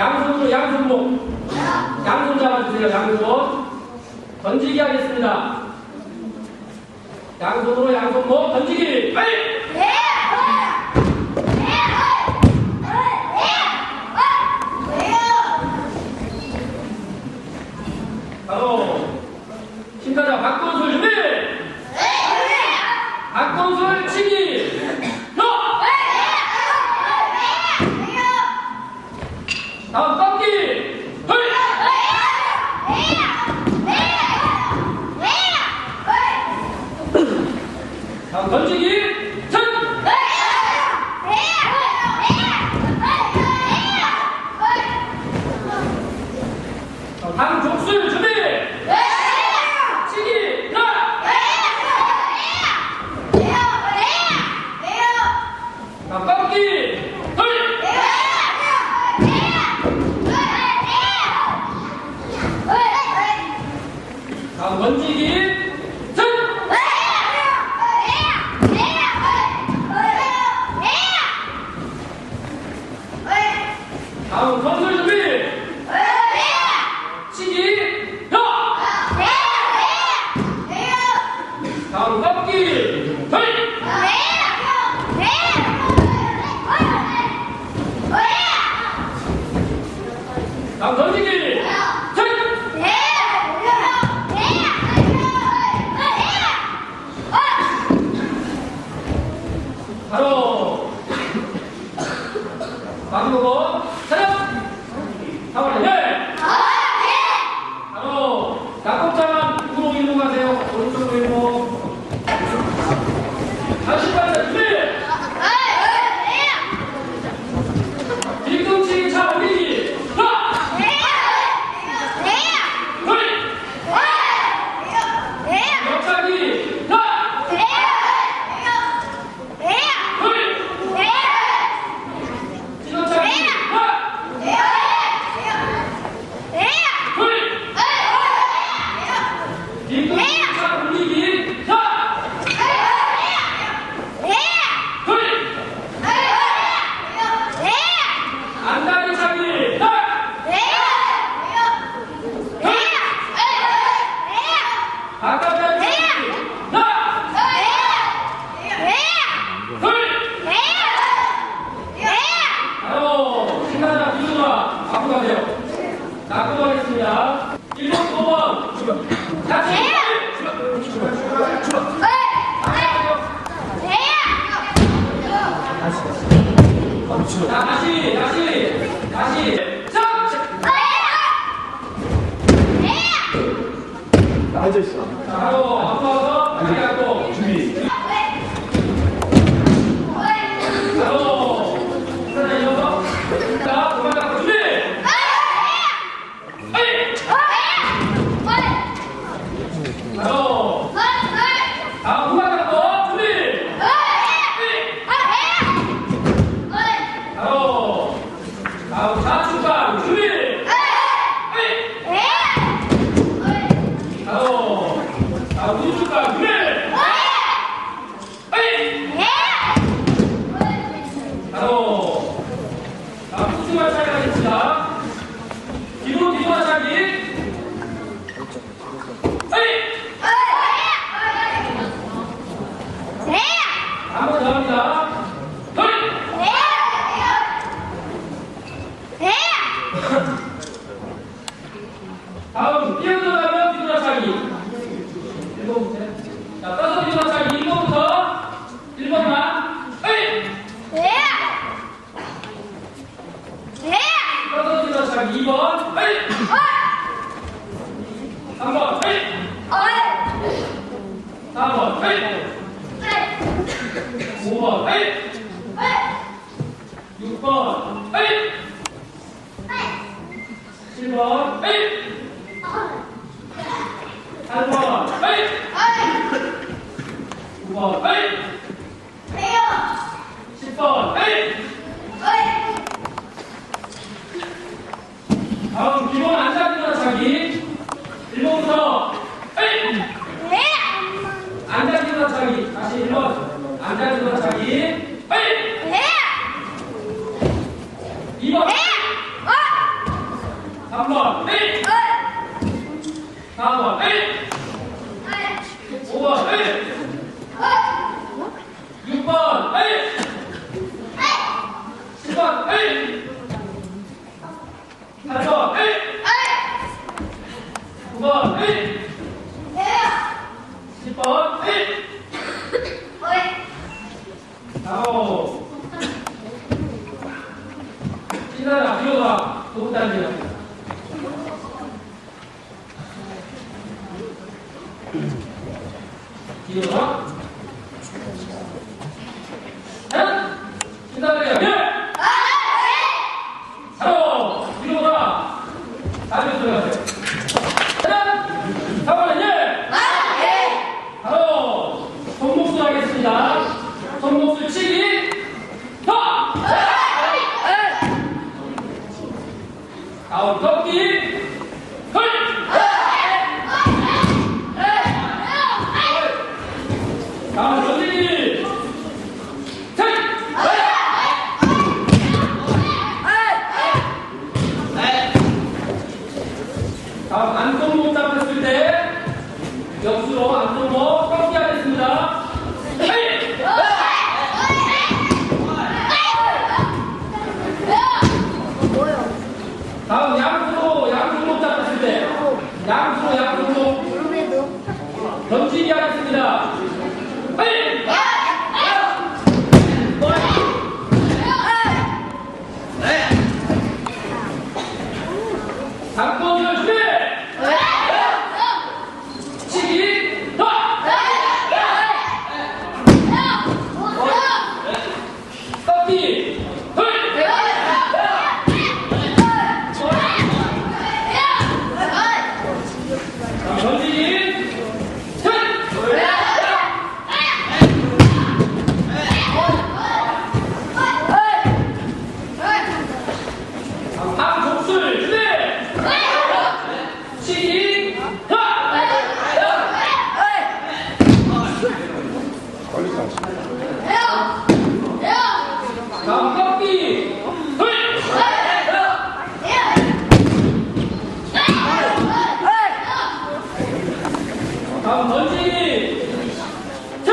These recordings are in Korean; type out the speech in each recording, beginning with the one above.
양손으로 양손목. 양손 잡아주세요 양손 던지기 하겠습니다. 양손으로 양손목 던지기. 빨리! 납부하겠습니다. 1번, 5번. 같이. 다시, 다시, 다시. 네. 정! 앉아있어. 바로, 앞으로. 9번, 에이! 10번, 에이! 다음 기본 앉아있는 자기. 1번부터 에이! 앉아있는 자기. 다시 1번. 앉아있는 자기. 에이! 2번 3번. 에이! 4번. 에이! 5번. 에이! 6번 에이! 7번 에이! 8번 에이! 꺾기 둘 다음 던지기 셋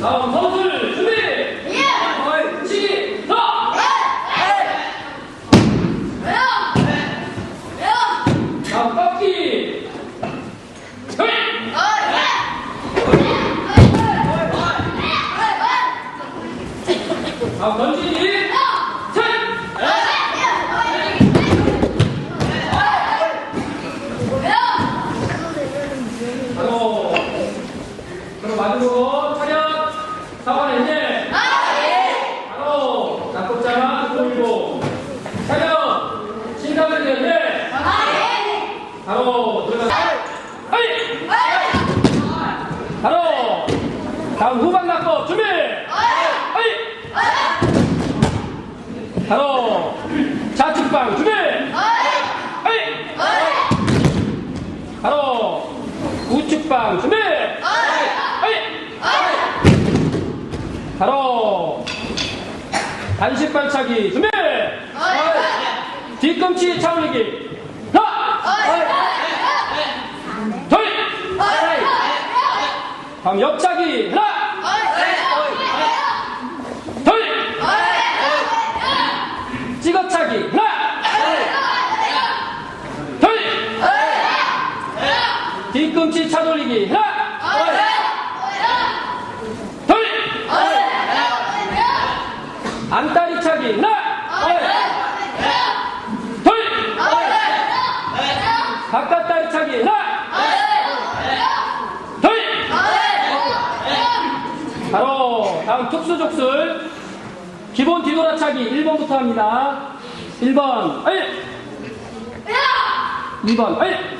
다음 선술 준비 치기 더 다음 꺾기 둘 다음 던지기 셋 바로 그럼 마지막으로 차렷 사관의 이제 바로 낙법자만 돌리고 차렷 신사들의 이제 바로 들어가 하이 바로 다음 후방 낙법 준비 하이 바로 좌측방 준비! 하이! 바로 우측방 준비! 하이! 바로 단식 발차기 준비! 뒤꿈치 차올리기! 하나 둘 다음 옆차기 하나 시작! 돌! 안다리 차기 나! 돌! 바깥 다리 차기 나! 돌! 바로 다음 툭수족술 기본 뒤돌아차기 1번부터 합니다. 1번 1 2번 1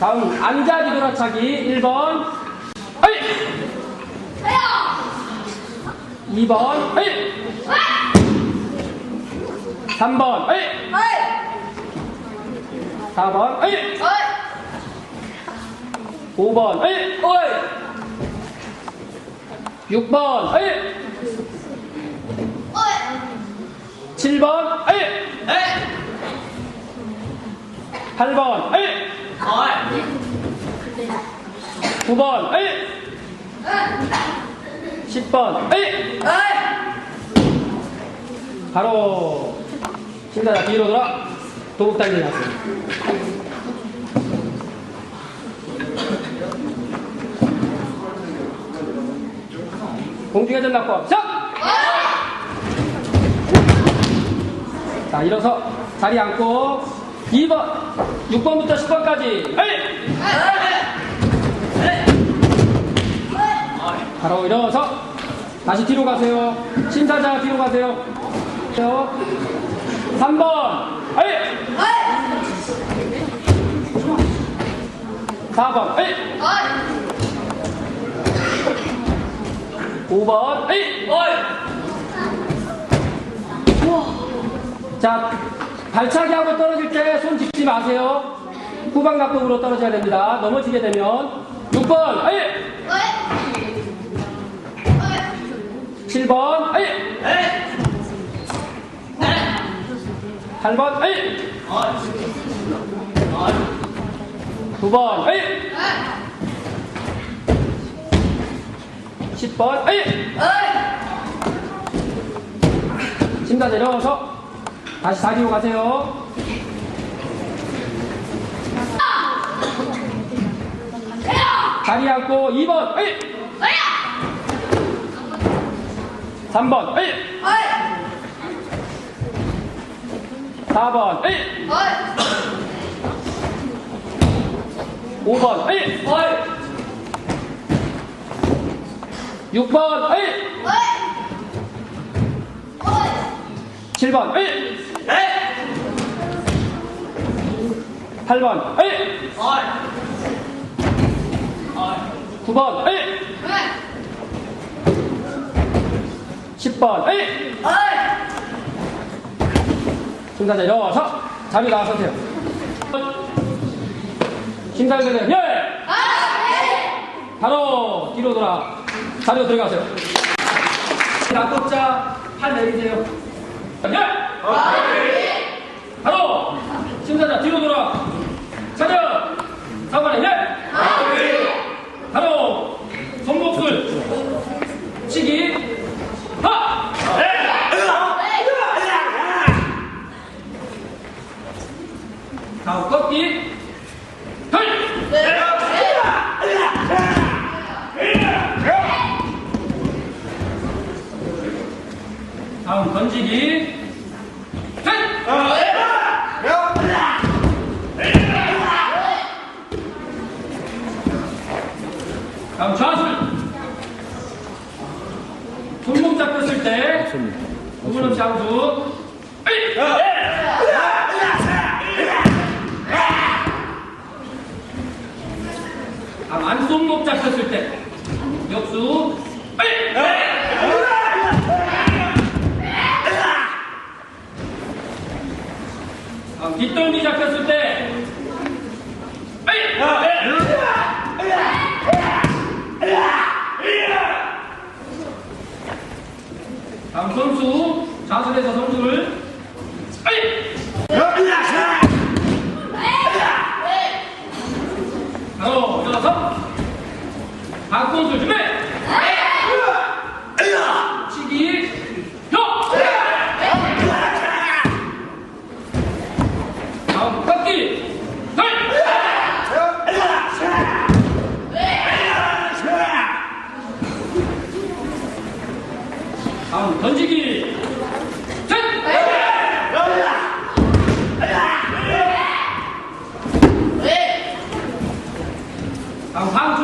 다음, 앉아 뒤돌아차기 1번, 1. 2번, 1. 3번, 1. 4번, 1. 5번, 1. 6번, 1. 7번, 1. 8번, 1. 9번, 1. 10번, 1. 바로 심사자 뒤로 돌아. 도복 달리 나서 공중에 전납법 시작! 자 일어서 자리 앉고 2번 6번부터 10번까지. 1 바로 일어서 다시 뒤로 가세요. 심사자 뒤로 가세요. 3번. 1 4번. 1 5번. 1 자, 발차기 하고 떨어질 때 손 짚지 마세요. 후방 각도로 떨어져야 됩니다. 넘어지게 되면 6번 1 7번 1 8번 1 9번 1 10번 1 심사 내려와서 다시 자리로 가세요. 자리 앉고 2번. 1 3번. 1 4번. 1 5번. 1 6번. 1 7번. 1 8번. 1 9번. 1 10번. 1 심사자 일어서 자리 나서세요. 심사위원들 예! 바로 뒤로 돌아. 자리로 들어가세요. 낙법자 팔 내리세요 예 바로! 심사자 뒤로 돌아. 차렷! 사관에 예 바로! 손목술 치기. 하! 다음 꺾기 다음 던지기. 털 다음 좌술. 손목 잡혔을 때 구분 없이 에이! 다음 안손목 잡혔을 때. 역수 에이! 다음 뒷덜미 잡혔을 때! 다음 선수 좌선에서 선수를! 바로 일어나서 박 선수 준비 Muhammad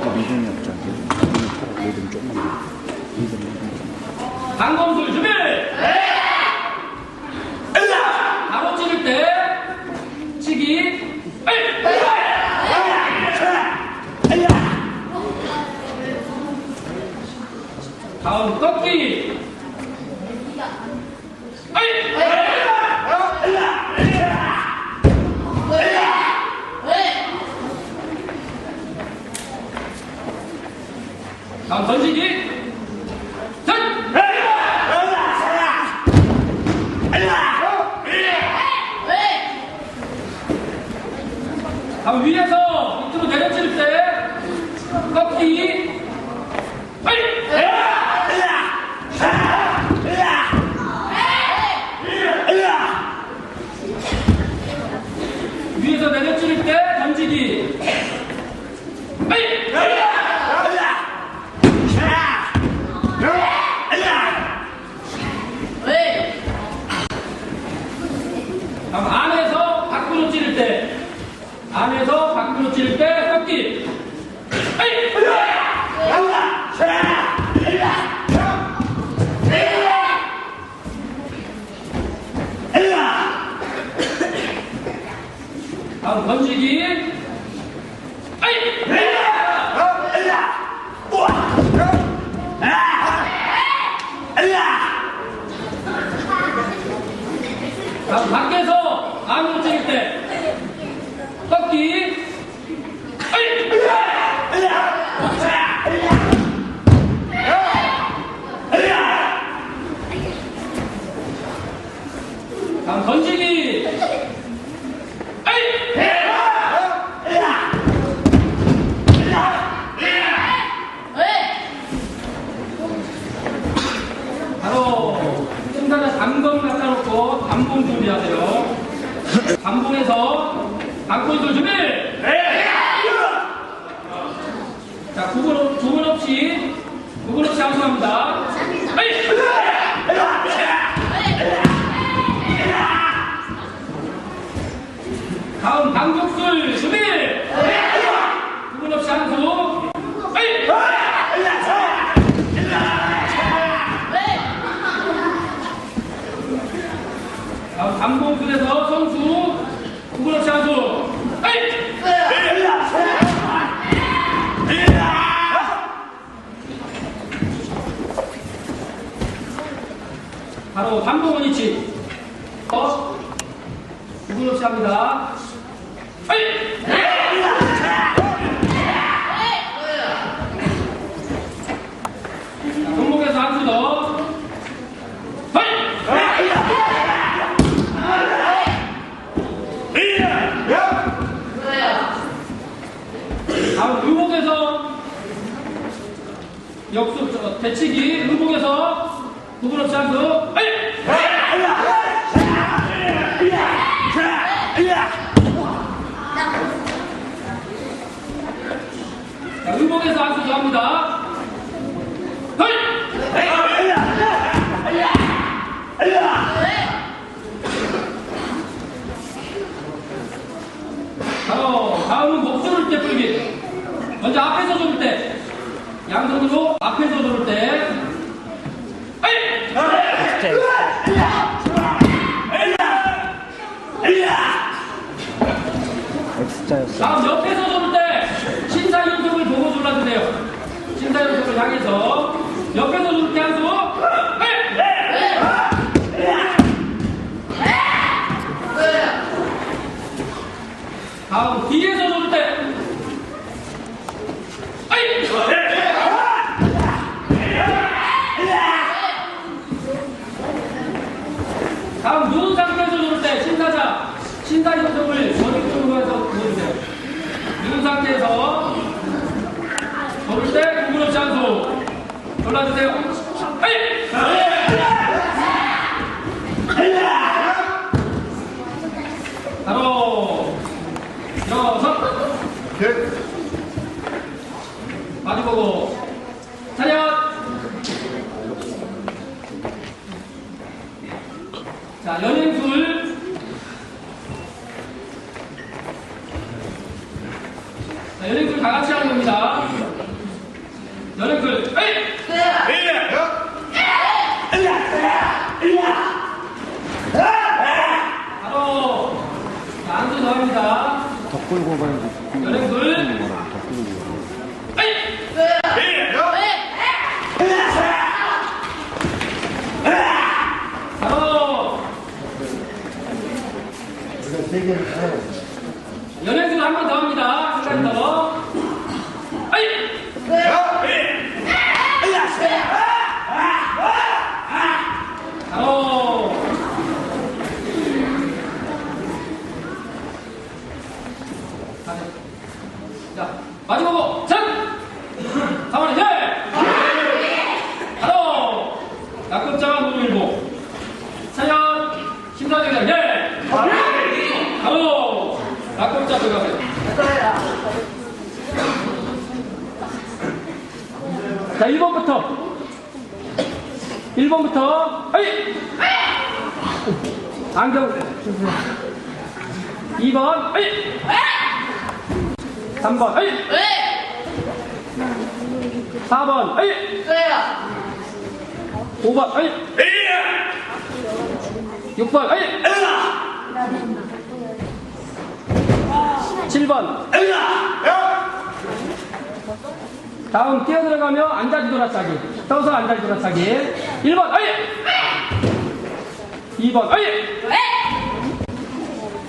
타야지 리듬이 없잖 다음 구분 없이 함수. 에이! 바로 담봉 원위치. 없이 합니다. 에이! 자, 손목에서 한 수 더. 에이! 다음 의복에서 역수 저, 대치기 한 수. 에이! 자, 의복에서 한수더 합니다. 에이! 바로 다음은 목줄을 때 풀기. 먼저 앞에서 돌을 때, 양손으로 앞에서 돌을 때! X자였어. 다음 옆에서 돌을 때 신사연속을 보고 돌아주세요. 신사연속을 향해서 옆에서 돌을 때한 수. 다음 뒤에서 돌을 때. 아이! 다음 누운 상태에서 돌을 때 신사자 신사 연속을 전위쪽으로 해서 보여주세요. 누운 상태에서 걸을 때 없이 한손 골라주세요. 바로 일어서 마주 보고 차렷 자 연행술 자 연행술 다 같이 하는 겁니다 연행술 에이! 바로 자, 안수 더합니다. 더 끌고 가야지. 연행술 뭐라고 더 끌고 가. 에이! 바로 연행술 한번 더 합니다. 한 마지막으로 전! 가만히 해! 바로! 낙급자가 노일보 차연 심사정장 예! 바로! 낙급자 들어가세요 자 1번부터 1번부터 아이! 안경 주세요 2번 아이! 3번 아이! 왜? 4번 아이! 왜요? 5번 아이! 6번 아이! 7번 다음 뛰어들어가며 앉아지 돌아차기 떠서 앉아지 돌아차기 1번 아이! 2번 아이! 왜?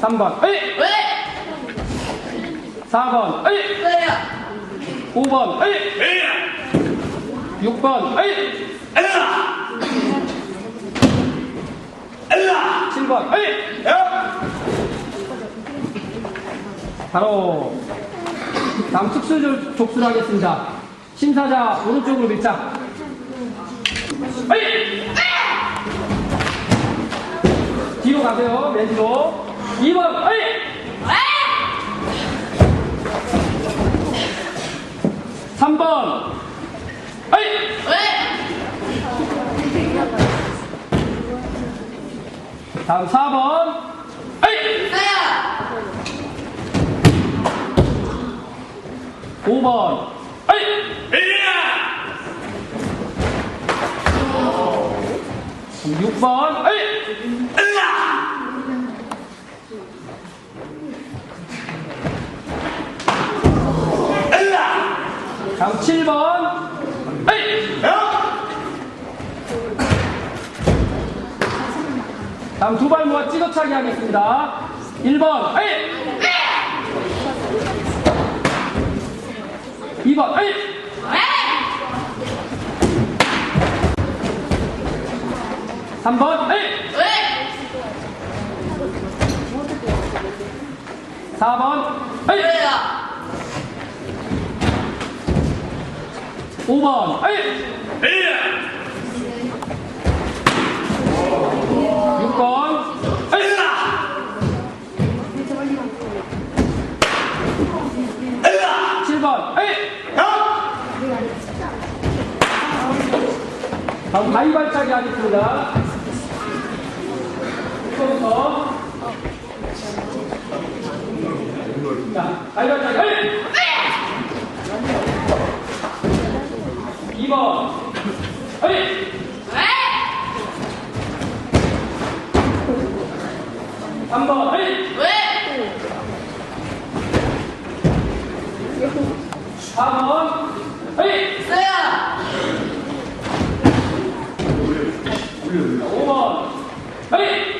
3번 아이! 왜? 4번 아이! 왜요? 5번 아이! 6번 아이! 7번 아이! 바로 다음 특수 족수를 하겠습니다. 심사자 오른쪽으로 밀착. 뒤로 가세요. 맨 뒤로. 2번 아이! 왜? 3번 아이! 왜? 다음 4번 아이! 왜요? 5번 아이! 6번. 아이! 다음 7번. 아이! 다음 두 발 모아 찌그차기 하겠습니다. 1번 아이! 2번 아이! 왜? 3번 아이! 왜? 4번 아이! 왜요? 5번 아이! 6번 아이! 7번 아이! 다음 가위발차기 하겠습니다 1번부터 자 가위발차기 아이! 2번 아이! 왜? 3번 아이! 왜? 4번. 헤이! 세야. 5번.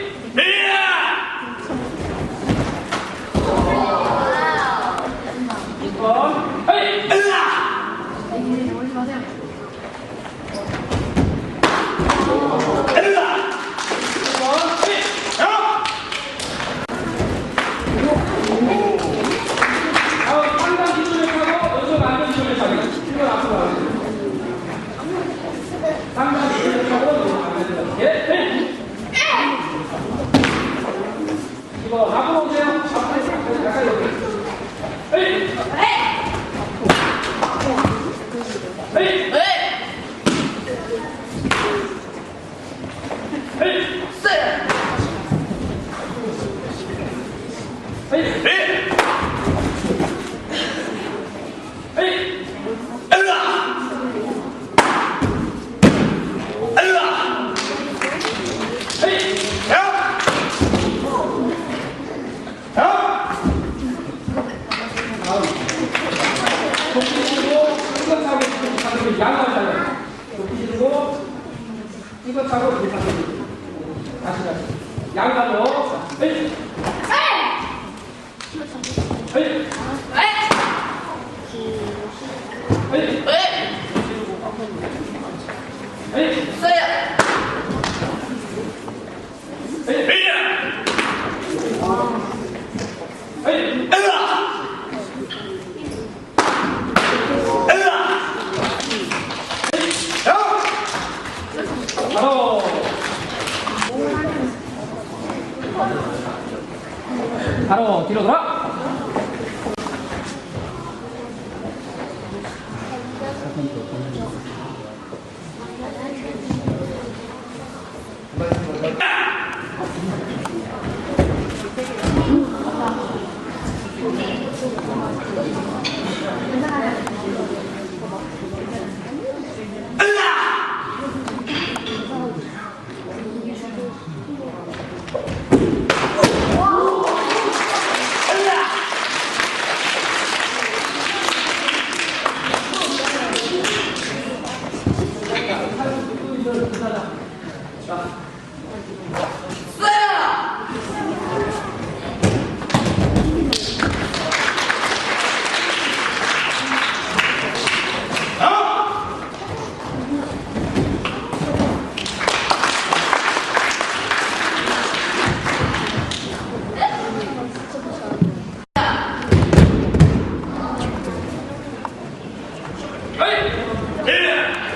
헤이!